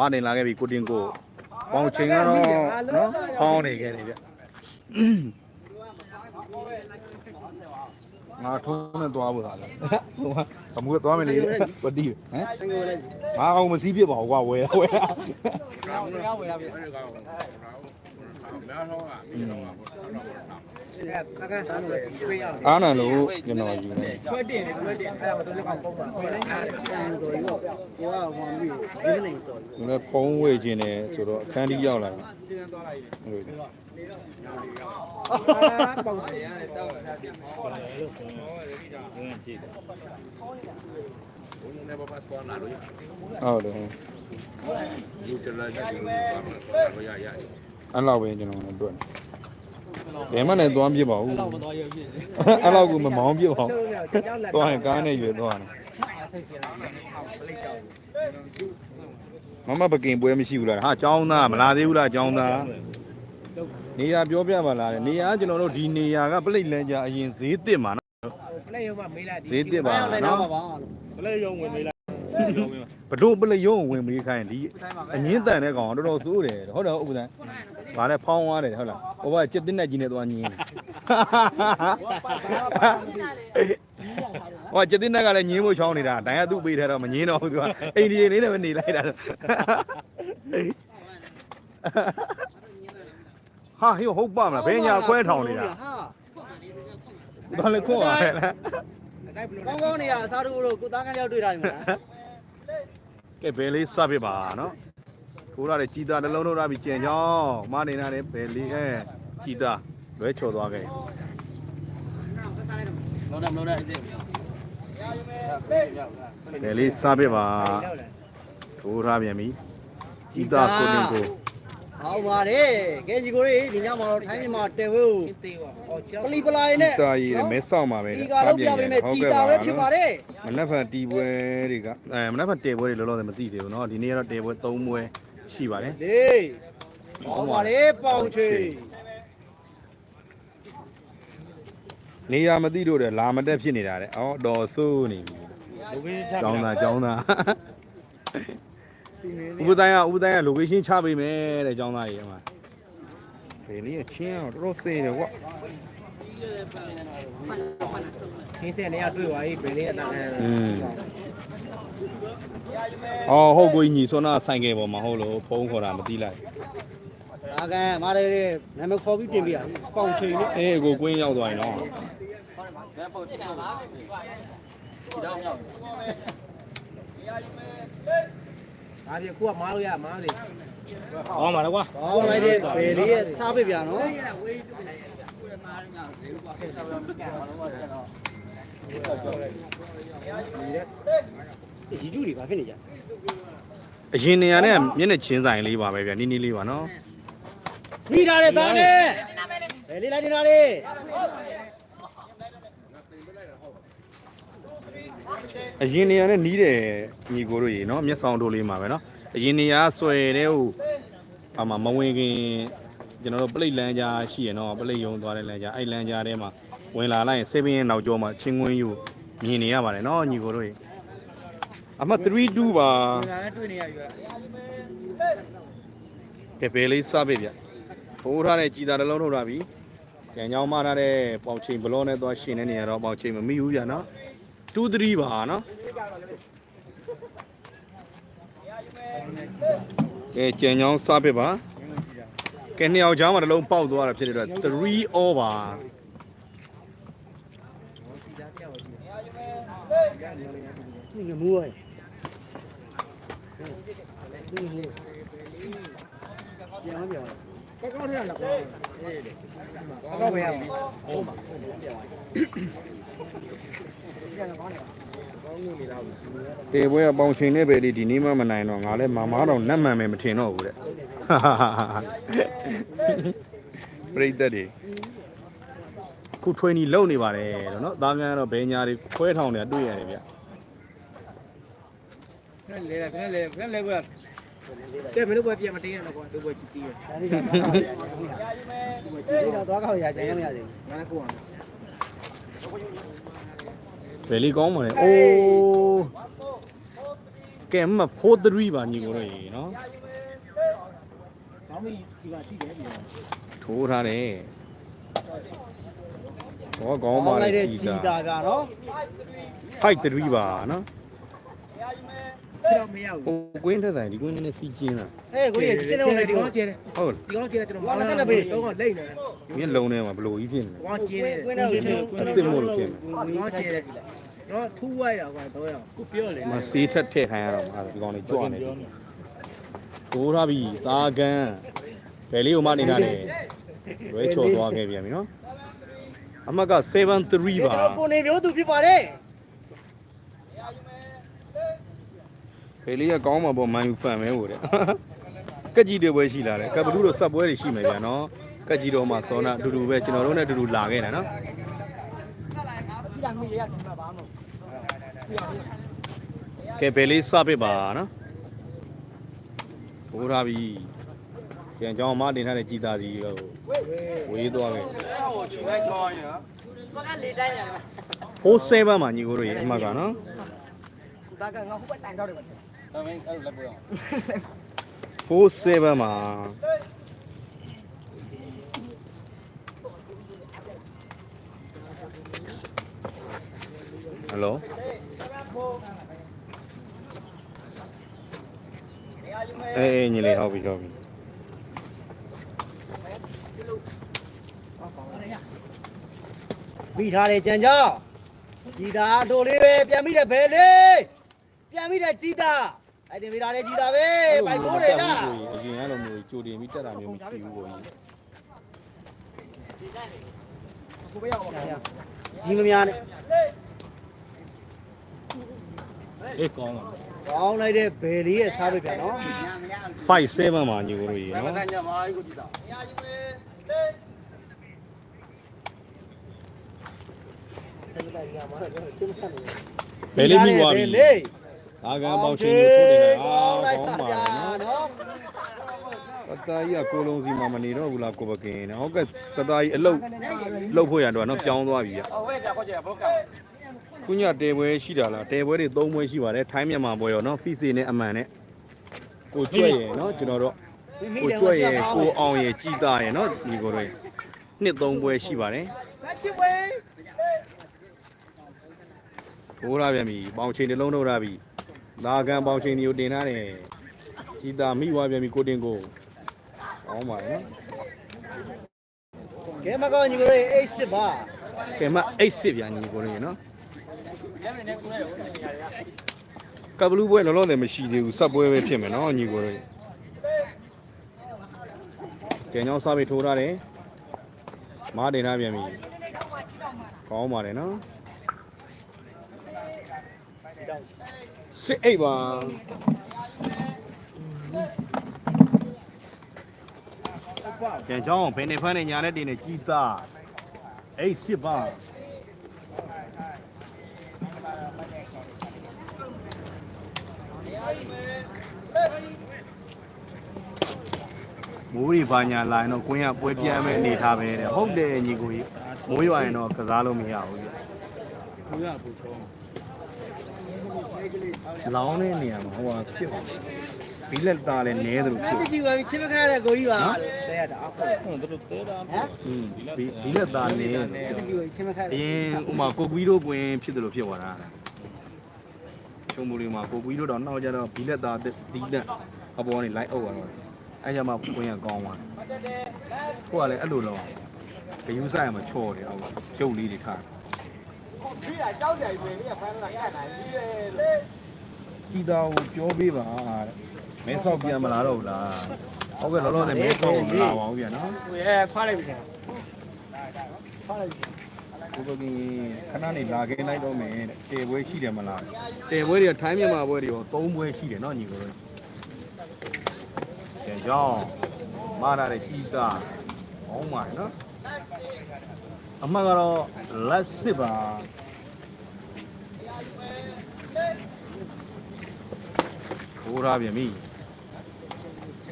မတင်လာခဲ့ပြီကိုတင်ကိုပေါင်ချိန်ကတော့နော်ပေါင်းနေခဲ့တယ်ဗျငါထုံးနဲ့သွားဖို့သာလေဟိုကအမှုကသွားမယ်လေဝတိဟမ်ငါအောင်မစည်းပြစ်ပါဘူးကွာဝယ်ဝယ် အားနာလို့ကျွန်တော်ယူနေခွက်တင်တယ်ခွက်တင်အဲ့ဒါမတော်ကောင်ပုံပါခွက်တင်အဲ့ဒါတန်ဆိုရင်တော့ကိုကဟောမပြီးဒီနေ့တော့သူလည်းဖုံးဝေခြင်းတယ်ဆိုတော့အခန်းကြီးရောက်လာတယ်ဟုတ်တယ်အာပုံတယ်ရတယ်တောက်တာတင်ဟောတယ်လို့ဆိုတော့ဝင်ကြည့်တယ်ဟုတ်တယ်ယူတလာကြည့်လို့ပါရရရအဲ့လောက်ပဲကျွန်တော်တို့တွေ့ ဘယ်မှလည်းသွားပြစ်ပါဘူးတော့မတော်ရဖြစ်တယ်အဲ့လောက်ကမမောင်းပြစ်ပါဘူးဆိုတော့ကြောက်လက်သွားရင်ကားနဲ့ရွေသွားတယ်ဆိတ်စီလာတယ်ဟောပလိတ်ကြောက်မမပကင်ပွဲမရှိဘူးလားဟာចောင်းသားမလာသေးဘူးလားចောင်းသားနေရာပြောပြပါလားတဲ့နေရာကကျွန်တော်တို့ဒီနေရာကပလိတ်လန်းကြအရင်ဈေးတစ်မှာနော်ပလိတ်ရုံမှာမေးလိုက်ဈေးတစ်ပါနော်ပလိတ်ရုံဝင်မေးလိုက် ဘတို့ပလိတ်ရုံးဝင်ပြီးခိုင်းဒီအငင်းတန်တဲ့ကောင်တော်တော်စိုးတယ်ဟုတ်တယ်ဥပဒံဗာလဲဖောင်းသွားတယ်ဟုတ်လားဟိုဘကစစ်တင်နဲ့ကြီးနေသွားညင်းတယ်ဟိုစစ်တင်နဲ့ကလည်းညင်းဖို့ချောင်းနေတာဒိုင်ကသူ့ပေးထားတော့မညင်းတော့ဘူးသူကအိန္ဒိယလေးနဲ့ပဲနေလိုက်တာဟာဟိုဟုတ်ပါမလားဘယ်ညာခွဲထောင်နေတာဘာလဲခွန်းပါလဲကောင်းကောင်းနေရအစားတို့လို့ကိုသားကန်းရောက်တွေ့တာယူလား ကဲဘယ်လေးစပြပါနော်ကိုရတဲ့ကြည်သားနှလုံးထုတ်ထားပြီးကြံချောင်းမနေတာလည်းဘယ်လေးအဲကြည်သားလွဲချော်သွားခဲ့လုံးနဲ့လုံးနဲ့အစ်ဘယ်လေးစပြပါထိုးထားပြန်ပြီကြည်သားကိုတင်ကို ဟောပါတယ်ကဲကြီးကိုရေဒီညမှာတော့ထိုင်းမြန်မာတဲဝဲကို သေးပါဟောချော ပလီပလာရ ကြည် နဲ့ သားရည်နဲ့မဲဆောက်မှာပဲ ဒီကတော့ပြပေးမယ်ကြည်တာပဲဖြစ်ပါတယ် မနက်ဖြန်တီပွဲတွေကအဲမနက်ဖြန်တေပွဲတွေလောလောဆယ်မသိသေးဘူးเนาะဒီနေ့ကတော့တေပွဲ3ပွဲရှိပါတယ် လေးဟောပါတယ်ပေါင်ချွေ နေရာမသိတော့တယ်လာမတက်ဖြစ်နေတာတဲ့အော်တော်ဆိုးနေပြီ လူကြီးချ ကျောင်းသားကျောင်းသား ဥပတိုင်းကဥပတိုင်းက location ချပေးမယ်တဲ့ကျောင်းသားကြီးအမဘယ်လေးကချင်းအောင်တော်တော်စေးတယ်ကွာခင်းစက်နေရတွေ့သွားပြီဘယ်လေးအတန်းလဲอืมအော်ဟုတ်ကိုကြီးညီဆွမ်းနာဆိုင်ကယ်ပေါ်မှာဟုတ်လို့ဖုန်းခေါ်တာမသိလိုက်ဒါကံမာတယ်နာမည်ခေါ်ပြီးတင်ပြရပေါင်ချွေနဲ့အေးကိုကွင်းရောက်သွားရင်တော့ဒါပြခုက မားလို့ရမားလေဟောမှာတော့ကွာဟောလိုက်တဲ့ဘယ်လေးရဲ့စားပြပြနော်ဒီကျူတွေဘာဖြစ်နေကြအရင်နေရာနဲ့မျက်နှာချင်းဆိုင်လေးပါပဲဗျာနီးနီးလေးပါနော်မိထားတဲ့သားနဲ့ဘယ်လေးလိုက်နေတာလေး အရင်နေရာနဲ့နီးတယ်ညီကိုတို့ရေနော်မျက်စောင်းတို့လေးမှာပဲနော်အရင်နေရာဆွဲတဲ့ဟိုအမမဝင်ခင်ကျွန်တော်တို့ပလိတ်လန်းကြားရှိရနော်ပလိတ်ယုံသွားတဲ့လန်းကြားအဲ့လန်းကြားထဲမှာဝင်လာလိုက်ရင်စေပင်းရဲ့နောက်ကျောမှာချင်းကွင်းယူမြင်နေရပါတယ်နော်ညီကိုတို့ရေအမ32ပါငါနဲ့တွေ့နေရပြီကဲဘယ်လေးစပစ်ဗျထိုးထားတဲ့ကြည်တာတစ်လုံးထုတ်ထားပြီကြံကြောင်းမထားတဲ့ပေါင်ချိန်ဘလောနဲ့သွားရှင်နေနေရတော့ပေါင်ချိန်မမိဘူးဗျနော် 2 3ပါနော်ကဲကြံကြောင်းစပစ်ပါကဲနှစ်ယောက်ချောင်းမှာတစ်လုံးပေါက်သွားတာဖြစ်တဲ့အတွက်3 over ငမူးရယ်ပြန်မပြော ကောကောထရလာကောကောပဲရဟုတ်ပါတေပွဲကပေါင်ချိန်နဲ့ပဲလေဒီနေ့မှမနိုင်တော့ငါလည်းမမားတော့နတ်မှန်မယ်မထင်တော့ဘူးတဲ့ပြိတ္တတွေခုထွေးနီလုံနေပါတယ်တော့နော်သားကန်းကတော့ဘဲညာတွေခွဲထောင်နေတာတွေ့ရတယ်ဗျလေလေလေလေလေ ကွာတဲ့မင်းတို့ဘပြန်မတင်းရတော့ကွာတို့ဘကြည့်ကြည့်ရဒါလေးကဒီတော့သွားခေါက်ရကြမ်းမရသေးဘူးငါကိုအောင်ဘယ်လီကောင်းပါလဲအိုးကဲမှ43ပါညီကိုတို့ရေနော်ကောင်းပြီဒီကတိတယ်ဒီကထိုးထားတယ်ဘောကောင်းပေါပါင်းလေလိုက်တဲ့ကြည်ကြည်တာတာကနော်53ပါနော် ခြေတော့မရဘူးဟိုကွင်းထက်ဆိုင်ဒီကွင်းနဲ့စီကျင်းတာဟဲ့ကိုကြီးကျင်းနေတယ်ဒီဒီကောကောင်ကျဲတယ်ဟုတ်ဒီကောင်ကျဲတယ်ကျွန်တော်တော့လိမ့်နေတယ်မြက်လုံးထဲမှာဘလို့ကြီးဖြစ်နေ။ကောင်ကျဲတယ်ကွင်းတော့ကျွန်တော်။ကောင်ကျဲတယ်။တော့ထူးဝိုက်တာကွာတော့ရအောင်။ကိုပြောလေမစေးထက်ထည့်ခိုင်းရတော့မှာဒီကောင်လေးကြွနေတယ်ထိုးထားပြီသာကန်ဘယ်လေးကိုမှနေတာလေလွဲချော်သွားခဲ့ပြန်ပြီနော်အမတ်က73ပါကျွန်တော်ကိုနေမျိုးသူဖြစ်ပါတယ် ဘယ်လေးကကောင်းမှာပေါ့မန်ယူဖန်ပဲဟိုတဲ့ကက်ကြီးတွေပွဲရှိလာတယ်ကပ်ဘလူးတို့စက်ပွဲတွေရှိမယ်ဗျာနော်ကက်ကြီးတော်မှာစောနာအတူတူပဲကျွန်တော်တို့နဲ့အတူတူလာခဲ့တယ်နော်ကဲဘယ်လေးစပစ်ပါနော်ထိုးထားပြီပြန်ကြောင်းမတင်ထားတဲ့ကြည်သားစီဟိုဝေးသွားခဲ့ဟိုး7မှာညီကိုတို့ရေအမှတ်ကနော် ဒါကငါဟိုဘက်တိုင်တော့တယ်47မှာဟယ်လိုအေးအေးညီလေးဟုတ်ပြီဟုတ်ပြီမိထားတယ်ကြံကြောင်းကြည်တာဒိုလေးပဲပြန်မိတယ်ဘယ်လေးပြန်မိတယ်ကြည်တာ အဲ့ဒီမိထားတယ်ကြည်တာပဲပိုက်ထိုးတယ်လားအရင်အဲ့လိုမျိုးကြိုတင်ပြီးတက်တာမျိုးမရှိဘူးကိုကြီးကြီးမများနဲ့အေးကောင်းပါကောင်းလိုက်တဲ့ဘယ်လေးရဲ့စားပဲပြန်နော်57မှာညီကိုတို့ရေနော်ဘယ်လေးမိသွားပြီလေး အာကန်ပေါင်းချင်းကိုထုတ်တယ်အာကောင်းလိုက်ကောတာင်းပါဗျာနော်နော်တသားကြီးကကိုလုံးစီမှာမနေတော့ဘူးလားကိုပကင်နော်ဟုတ်ကဲ့တသားကြီးအလုတ်လုတ်ဖို့ရတော့နော်ပြောင်းသွားပြီဗျ။အော်ဝဲကြခေါ်ကြဘောကံခုညတဲပွဲရှိတာလားတဲပွဲတွေ၃ပွဲရှိပါတယ်ထိုင်းမြန်မာပွဲရောနော်ဖီစီနဲ့အမှန်နဲ့ကိုကျွတ်ရယ်နော်ကျွန်တော်တို့ကိုကျွတ်ရယ်ကိုအောင်ရယ်ကြည်သားရယ်နော်ဒီကိုတွေနှစ်၃ပွဲရှိပါတယ်။လက်ချစ်ဝဲထိုးရပြန်ပြီပေါင်ချိန်တစ်လုံးထုတ်ရပြီ လာကန်ပေါင်ချိန်တွေကိုတင်ထားတယ်ကြည်သားမိသွားပြန်ပြီကိုတင်ကိုကောင်းပါနော်ကဲမကောင်းညီကိုလေးအိတ်စစ်ပါကဲမအိတ်စစ်ပြန်ညီကိုရယ်နော်ကဘလူးပွဲလောလောဆယ်မရှိသေးဘူးစက်ပွဲပဲဖြစ်မယ်နော်ညီကိုရယ်ကဲညောင်းစားပြီးထိုးထားတယ်မားတင်ထားပြန်ပြီကောင်းပါတယ်နော် စစ်အိတ်ပါကဲကြောင်းဘယ်နေဖမ်းနေညာနဲ့တင်နေကြီးသားအိတ်စစ်ပါမိုးရီဘာညာလာရင်တော့ကွင်းကပွဲပြမ်းမဲ့အနေထားပဲတဲ့ဟုတ်တယ်ညီကိုကြီးမိုးရွာရင်တော့ကစားလို့မရဘူးကြီးဘူးရပူချော လောင်းတဲ့နေရာမှာဟိုဟာဖြစ်ပါဘီလက်သားလည်းနဲတယ်လို့အဲ့ဖြစ်တကြီးပါပြီချင်းမခရတဲ့ကိုကြီးပါနော်။တဲရတာအခုဟွန်းတို့တဲတာဟမ်อืมဘီဘီလက်သားနဲတယ်အဲ့တကြီးပါချင်းမခရအရင်ဥမာကိုကွီးတို့ကွင်းဖြစ်တယ်လို့ဖြစ်သွားတာချုံမူလေးမှာကိုကွီးတို့တော့နောက်ကြတော့ဘီလက်သားဒီလက်အပေါ်ကနေလိုက်အုပ်သွားတော့အဲ့ကြမှာကွင်းကကောင်းသွားကိုကလည်းအဲ့လိုတော့ဂယူးဆိုင်မှာချော့တယ်အောက်ကကျုပ်လေးတွေထားပြီးတာ ကြောက်ကြိုင်ပဲนี่ဖမ်းလာရနိုင်ပြီလေကြီးတော်ကိုပြောပေးပါတဲ့မဲဆောက်ပြန်မလာတော့ဘူးလားဟုတ်ကဲ့လောလောဆယ်မဲဆောက်ကိုမလာပါဘူးဗျာနော်။ဟိုရဲခွာလိုက်ပြီ။ကိုပကင်ခဏနေလာခဲ့လိုက်တော့မယ်တဲ့တေပွဲရှိတယ်မလားတေပွဲတွေကထိုင်းမြန်မာပွဲတွေရော၃ပွဲရှိတယ်နော်ညီကိုတို့ကျန်ကြောင်းမာနာတဲ့ကြီးသားဟောင်းပါနော် အမှတ်ကတော့လက်စစ်ပါထိုးရပြန်ပြီ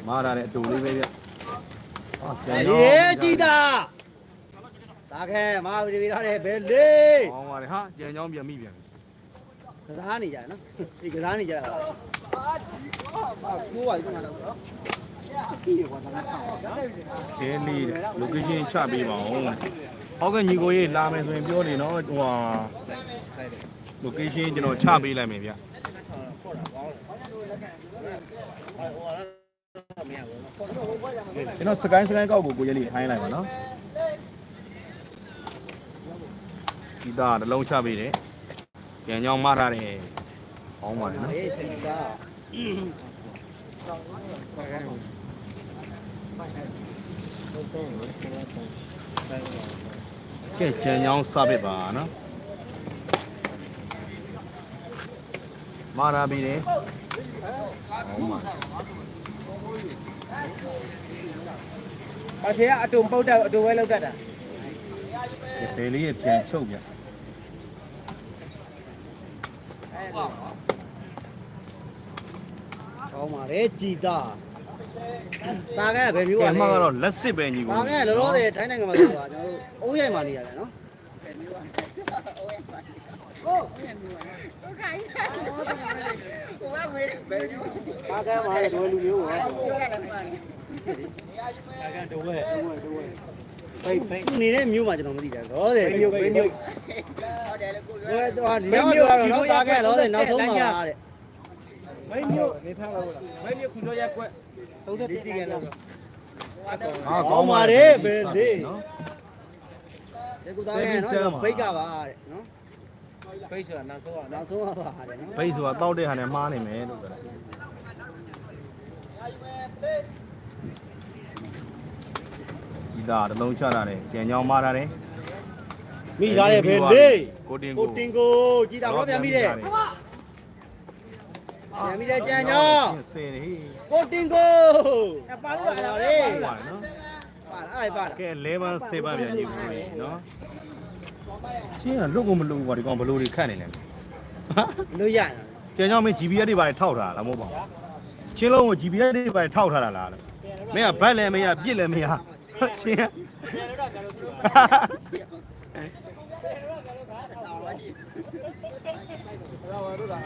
မာနာတဲ့အတူလေးပဲဗျဟာကျန်အေကြောင်းးကြည်တာဒါခဲမာဗီဒီထားတဲ့ဘယ်လေးဟောင်းပါလေဟာကျန်ကြောင်းပြန်ပြီပြန်ပြီကစားနေကြနော်ဒီကစားနေကြတာကိုးပါဒီမှာတော့ဒီကွာတနာထောင်းခဲလေးတဲ့ location ချပေးပါဦး ဟုတ်ကဲ့ညီကိုရေးလာမယ်ဆိုရင်ပြောနေနော်ဟိုဟာ location ကျွန်တော်ချပေးလိုက်မယ်ဗျကျွန်တော်စကိုင်းစကိုင်းကောက်ကိုကိုရလေးထိုင်းလိုက်ပါနော်ဒီသားတစ်လုံးချပေးတယ်ပြန်ကြောင်းမထားတယ်ဟောင်းပါလေနော်အေးစင်ကား ကဲကြံကြောင်းစပစ်ပါနော်မာရာပြီးတယ်ဟောင်းပါအဖေကအတုံပုတ်တက်အတုံဝဲလောက်တတ်တာဒီဘယ်လေးရဲ့ပြန်ချုပ်ပြကောင်းပါလေကြည်တာ တာကဘယ်မျိုးကလဲကဲမှာကတော့လက်စစ်ပဲညီကိုတာကလောလောဆယ်ထိုင်းနိုင်ငံမှာဆိုတာကျွန်တော်တို့အုံးရိုက်မှနေရတယ်နော်တာကမှာလည်းဒွယ်လူမျိုးပဲဒွယ်ဒွယ်ဘိတ်ဘိတ်နေတဲ့မျိုးမှာကျွန်တော်မသိကြဘူးလောဆယ်မျိုးမျိုးဟဲ့တော့ဒီတော့ပြောတော့နော်တာကလောဆယ်နောက်ဆုံးမှာတဲ့ mấy nhiêu mấy nhiêu cũng cho ra quẹt 31ကြီးကတော့ဟာကောင်းပါတယ်ဘယ်လေးနော်ဒီကူသားရဲ့နော်ဘိတ်ကပါတဲ့နော်ဘိတ်ဆိုတာနောက်ဆုံးอ่ะနောက်ဆုံးอ่ะပါတယ်နော်ဘိတ်ဆိုတာတောက်တဲ့ဟာနဲ့မှားနေမယ်လို့ပြောတယ်ကြီးသားတလုံးချတာနဲ့ကြံကြောင်းမှားတာနဲ့မိသားရဲ့ဘယ်လေးကိုတင်ကိုကိုတင်ကိုကြီးသားဘောပြန်မိတယ် ပြန်မိတယ်ကြံကြောင်းဆယ်နေကိုတင်ကိုပါလို့လားလေပါနော်ပါလားအဲ့ပါလားကဲ11 7ပြန်ညီဘူးလေနော်ချင်းကလွတ်ကိုမလို့ကွာဒီကောင်ဘလို့တွေခတ်နေလဲလို့ရလားကျန်ကြောင်းမင်း GPS တွေပါထောက်ထားလားမဟုတ်ပါဘူးချင်းလုံးကို GPS တွေပါထောက်ထားတာလားမင်းကဘတ်လည်းမရပြစ်လည်းမရချင်း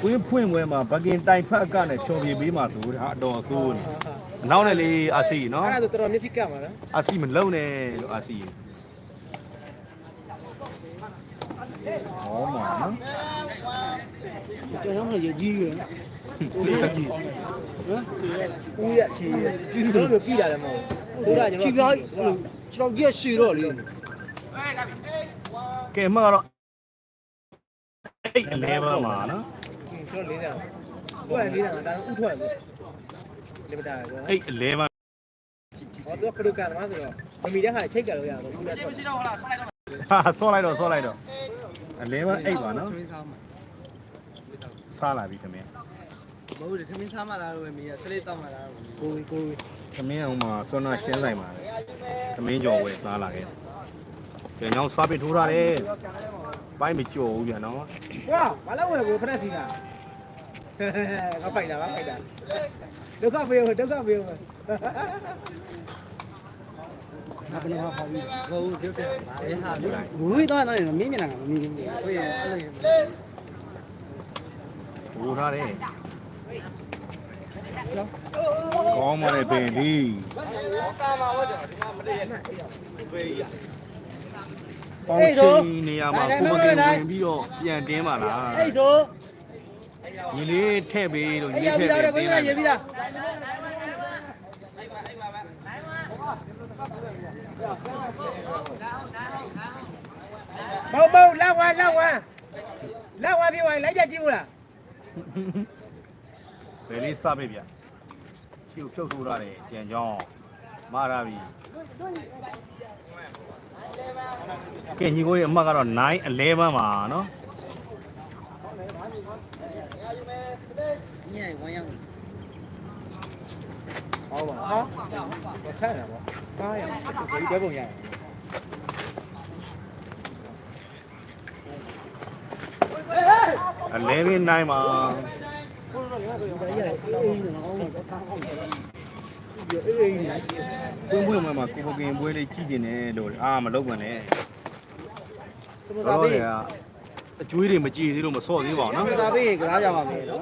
ဝင်းဖွင့်ပွဲမှာဘကင်တိုင်ဖတ်ကနဲ့ရှော်ပြေပေးမှာဆိုဒါအတော်အဆိုးနေအနောက်နဲ့လေအာစီနော်အဲ့ဒါဆိုတော်တော်မျက်စိကပ်မှာနော်အာစီမလုံနဲ့လို့အာစီဟောမှာနော်ကျွန်တော်တို့ရကြီးရယ်စီတကြီးဦးရချီရကျူးလို့ပြည်တာလည်းမဟုတ်ဘူးဒါကကျွန်ချီတော်ပြားအဲ့လိုကျွန်တော်ရက်ရှည်တော့လေကဲမှကတော့ အဲ့အလဲပါမှာနော်ကျွန်တော်40တော့40တော့ဒါဥထွက်ဘူးလေမတာကောအဲ့အလဲပါဟောတော့ကလုကန်မှာဆိုတော့မမီတဲ့ဟာချိတ်ကြလို့ရတော့ဦးလက်တော့ဟာဆော့လိုက်တော့ဆော့လိုက်တော့အလဲပါအဲ့ပါနော်စားလာပြီခင်ဗျာမဟုတ်တယ်သမင်းစားမှလာတော့မီးဆလေးတောက်မှလာတော့ကိုကိုခင်ဗျာဟိုမှာဆွမ်းနာရှင်းဆိုင်ပါလေသမင်းကြော်ဝယ်စားလာခဲ့ ကဲညောင်းစားပစ်ထိုးထားတယ်ပိုင်းမကြော်ဘူးဗျာနော်ဝါဘာလို့ဝယ်ကိုဖရက်စီလားငါပိုက်တာငါပိုက်တာဒုက္ခပေးဒုက္ခပေးဘယ်လိုဟာပါပြီဟုတ်ပြုတ်တယ်အဲဟာလို့ဝေးတော့တော့မင်းမျက်နှာကမမြင်ဘူးဝေးအဲ့လိုထိုးထားတယ်ကောင်းပါလေပင်ဒီ ပေါင်းချင်းနေရာမှာကိုမကင်ဝင်ပြီးတော့ပြန်တင်းပါလားအဲ့ဆိုညီလေးထည့်ပေးလို့အဲ့ညီရထပြီည့်သားပေးတဲ့ကိုပေးကြီးကရေးပြီသားမဟုတ်မဟုတ်လောက်ဝါလောက်ဝါလောက်ဝါပြေးဝိုင်းလိုက်ကြကြည့်ဘူးလားဘယ်လေးစပစ်ဗျရှီကိုဖြုတ်ထိုးထားတယ်ကြံကြောင်းမာရာပြီ ကဲညီကိုရဲ့အမှတ်ကတော့9 11ပါနော်ညဝမ်းရောက်ဟောပါဟာမခက်တာပေါ့ကားရဒီဘက်ပုံရတယ်11 9ပါ အေးအေးနေပွင့်ပွင့်မှာမှာကိုပကင်ပွဲလေးကြည့်ကျင်တယ်လို့အာမလုပ်ပါနဲ့စမသာပေးအကျွေးတွေမကြည်သေးလို့မဆော့သေးပါဘူးနော်ဒါပေးရင်ကစားကြပါမယ်နော်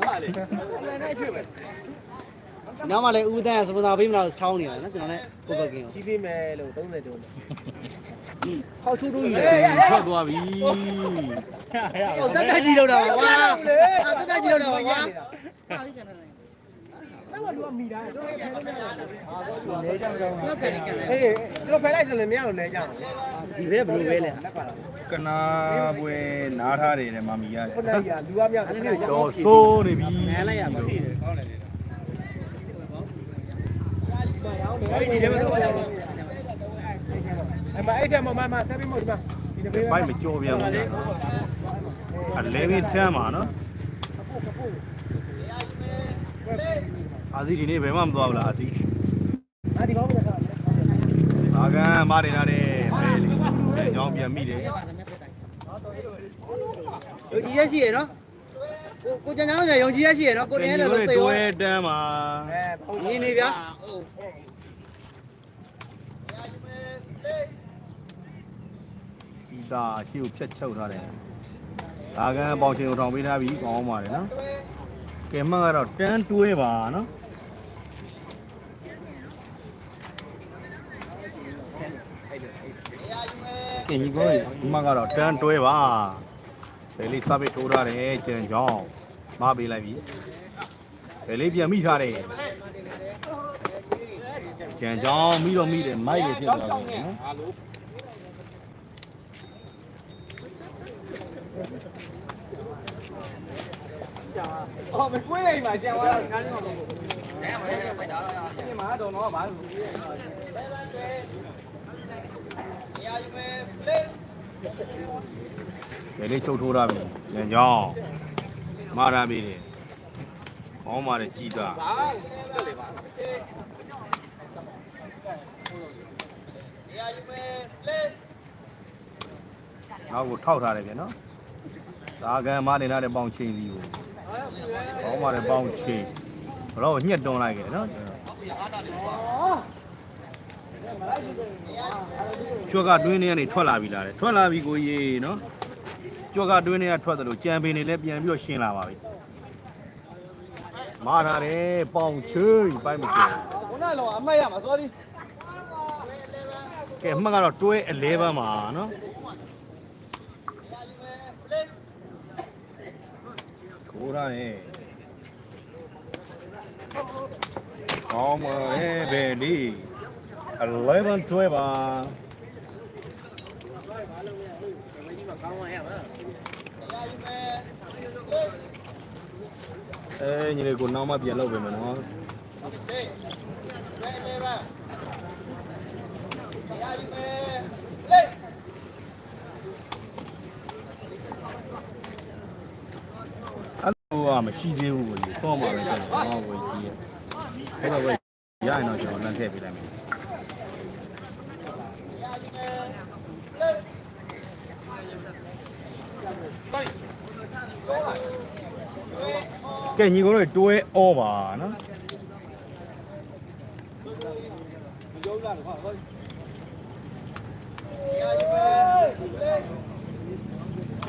နောက်မှလည်းဦးတန်းစပန်ဆာပေးမလားထောင်းနေတာနော်ကျွန်တော်လည်းကိုပကင်းကြီးပေးမယ်လို့30တုံးဟောက်ချူတူကြီးစီလေထွက်သွားပြီဟောတက်တက်ကြီးလောက်တာပါကွာတက်တက်ကြီးလောက်တာပါကွာ အဲ့ဘာလူကမိတာတော့ခဲလို့လဲကြကြောင်းဟုတ်ကဲ့ဟေးတို့ဖယ်လိုက်တယ်လေမရလို့လဲကြအောင်ဒီဘက်ဘယ်လိုပဲလဲလက်ပါလားကနာပွဲနားထားတယ်တဲ့မမီရတယ်ခုနကလူကမြောက်တယ်တော်ဆိုးနေပြီမဲလိုက်ရပါဘူးဒီထဲမှာတော့အဲ့မအဲ့ထဲမှာမဆက်ပြီးမို့ဒီမှာဒီဘေးဘိုက်မကြောပြန်ဘူးအလဲဘင်းတမ်းပါနော် အာစီဒီနေ့ဘယ်မှမသွားဘူးလားအာစီအာဒီကောင်းကစားအာကန်မနေရတယ်ဘယ်လေအဲကြောင်းပြန်မိတယ်ယုံကြည်ရရှိရနော်ကိုကိုကျန်ကျန်တို့ယုံကြည်ရရှိရနော်ကိုတင်းလည်းလို့သေရောတွဲတမ်းပါအဲပုံနေနေဗျာဒီတာရှေ့ကိုဖြတ်ချုပ်ထားတယ်အာကန်ပေါင်ချင်ကိုထောင်ပေးထားပြီကောင်းပါတယ်နော်ကဲမှတ်ကတော့တန်းတွဲပါနော် ကဲညီကိုဒီမှာကတော့တန်းတွဲပါဘယ်လေးစပစ်ထိုးထားတယ်ကျန်ကြောင်းမပေးလိုက်ပြီဘယ်လေးပြန်မိထားတယ်ကျန်ကြောင်းမိတော့မိတယ်မိုက်လေးဖြစ်သွားပြီနော်အော်မကွေးလိုက်မှာကျန်သွားတာငါးနေမှာပေါ့ဒီမှာတော့တော့ဘာလို့ဘယ် လေးချုပ်ထိုးထားပြီလန်ကြောင်းမာရပြီတယ်ကောင်းပါတယ်ကြည်တာဘာလဲလေပါနောက်ကိုထောက်ထားတယ်ပြန်နော်သာကန်မနေလာတဲ့ပေါင်ချင်းစီကိုကောင်းပါတယ်ပေါင်ချင်းဘတော့ညှက်တွန်းလိုက်ခဲ့နော် ကျွတ်ကတွင်းထဲကနေထွက်လာပြီလားတဲ့ထွက်လာပြီကိုကြီးနော်ကျွတ်ကတွင်းထဲကထွက်တယ်လို့ကြံပင်တွေလည်းပြန်ပြီးတော့ရှင်းလာပါပြီမာထားတယ်ပေါင်ချင်းပိုက်မကျော်ခုနကတော့အမှတ်ရမှာ sorry ကဲအမှတ်ကတော့တွဲအလဲပန်းပါနော်ထိုးရတယ်ကောင်းပါရဲ့ဘယ်ဒီအလဲ ပန်းတွဲပါအဲညီလေးကိုနောက်မှပြန်လုပ်ပေးမယ်နော်အဲ့လိုကမရှိသေးဘူးကိုကြီးတော့မှပဲကျွန်တော်ဟောကိုကြီးရဲ့အဲ့တော့ပဲရရင်တော့ကျွန်တော်လမ်းထည့်ပေးလိုက်မယ် ကဲညီကိုတို့တွဲဩပါနော်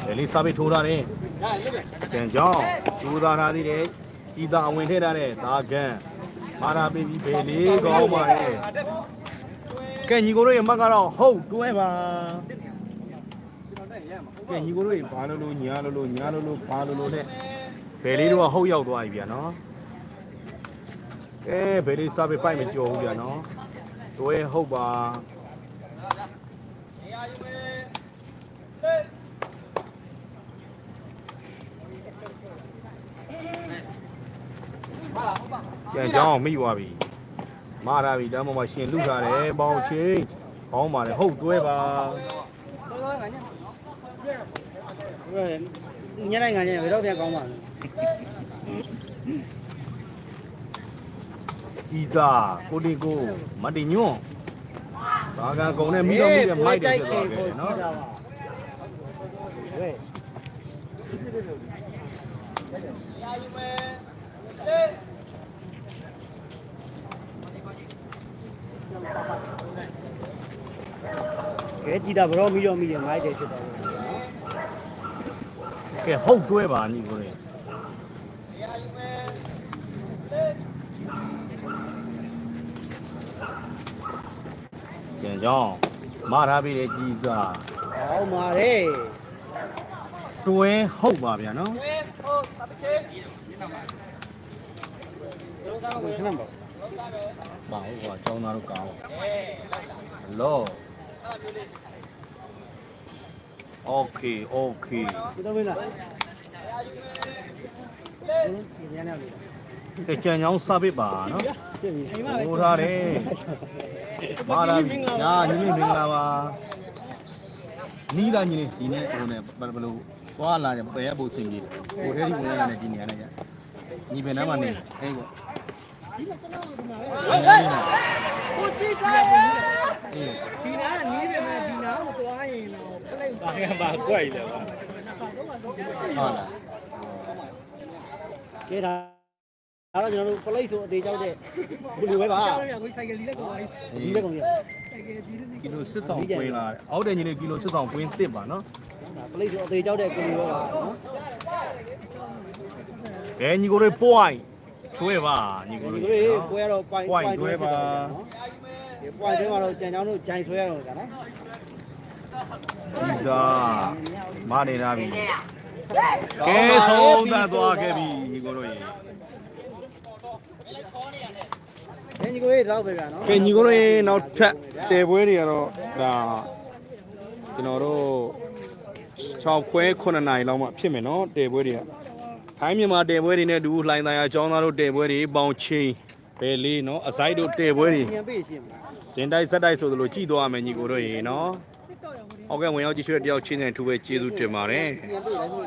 တယ်လေးစားပြီးထိုးထားတယ်ကျန်ကြောင်းကျိုးသားထားသေးတယ်ကြီးသားအဝင်ထည့်ထားတဲ့ဒါကန်မာရာပေးပြီးဘယ်လေးကောင်းပါလေကဲညီကိုတို့ရဲ့မက်ကတော့ဟုတ်တွဲပါကဲညီကိုတို့ရဲ့ဘာလို့လို့ညာလို့လို့ညာလို့လို့ဘာလို့လို့နဲ့ ဘယ်လေးတော့ဟုတ်ရောက်သွားပြီဗျာနော်ကဲဘယ်လေးစားပြီးပိုက်မကြော်ဘူးဗျာနော်တွဲဟုတ်ပါကျန်ကြောင်းမိသွားပြီမာရာပြီတမ်းပေါ်မှာရှင်လူထားတယ်ပေါင်းချင်းကောင်းပါလေဟုတ်တွဲပါညနေငါညဘယ်တော့ပြန်ကောင်းပါလဲ ဤသာကိုတင်ကိုမတင်ညွန့်ဘာကကုံနဲ့မိတော့မိတဲ့မိုက်တယ်ဆိုတော့ပဲနော်ဝဲကဲကြည်တာဘရောမီရောမီရမိုက်တယ်ဖြစ်သွားတယ်နော်ကဲဟုတ်တွဲပါညီကိုရေ ကျန်ကြောင်းမထားပြီးလေကြီးသား။ဟောမာရဲတွဲဟုတ်ပါဗျာနော်။ခဏပါ။မဟုတ်ပါကျောင်းသားတို့ကောင်း။လော။ Okay okay ။ဒီတော့ဝင်လား။ ကဲကြံချောင်းစပစ်ပါနော်ဖြစ်ပြီဟိုထားတယ်မာလာပြီညာညီလေးမင်္ဂလာပါနီးလာညီလေးဒီနေ့ဟိုနဲ့ဘယ်လိုသွားလာကြပယ်ရဖို့စိတ်ကြီးဟိုထဲဒီဝင်လာနေဒီနေရာနဲ့ကြညီပင်နားမှာနေအေးပေါ့ဒီလိုကျွန်တော်ဒီမှာပဲကိုကြည့်ကြအေးဒီနာကနီးပေမဲ့ဒီနာကိုသွားရင်တော့ပြလိုက်ပါဘာဘာကွက်လဲပါဟုတ်လား ကဲဒါအဲ့တော့ကျွန်တော်တို့ပလိတ်ဆိုအသေးကြောက်တဲ့ဘူးလူပဲပါကြောက်ရကိုစိုက်ကလေးလည်းကိုပါဒီလက်ကောင်ကြီးစိုက်ကလေးဒီလိုစီကီလိုစစ်ဆောင်ကွင်းလာတယ်အောက်တဲ့ညီလေးကီလိုစစ်ဆောင်ကွင်းတစ်ပါနော်ဒါပလိတ်ဆိုအသေးကြောက်တဲ့ကိုလူပဲပါနော်ကဲညီကိုတွေ point ချွေးပါညီကိုဒီတွေလိုပွဲရတော့ပိုင် point တွဲပါဒီပွိုင်တွဲမှာတော့ကြံချောင်းတို့ဂျိုင်ဆွဲရတော့ကြာနော်ဒီသာမနေတာပြီ ကဲဆုံးသက်သွားခဲ့ပြီညီကိုတို့ရေဘယ်ကြီးကိုရေးတော့ပဲဗျာနော်ကဲညီကိုတို့ရေနောက်ထပ်တဲပွဲတွေကတော့ဒါကျွန်တော်တို့6ခွဲ9နိုင်လောက်မှဖြစ်မယ်နော်တဲပွဲတွေကထိုင်းမြန်မာတဲပွဲတွေနဲ့တူလှိုင်းသားရအကြောင်းသားတို့တဲပွဲတွေပေါင်ချင်းဘယ်လေးနော်အစိုက်တို့တဲပွဲတွေညံပေးရှင်းမလားစင်တိုက်ဆက်တိုက်ဆိုသလိုကြည်သွားမယ်ညီကိုတို့ရေနော် ဟုတ်ကဲ့ဝင်ရောက်ကြည့်ရွှေတယောက်ချင်းနဲ့ထူပဲကျေးဇူးတင်ပါတယ်ညံပေးလိုက်မို့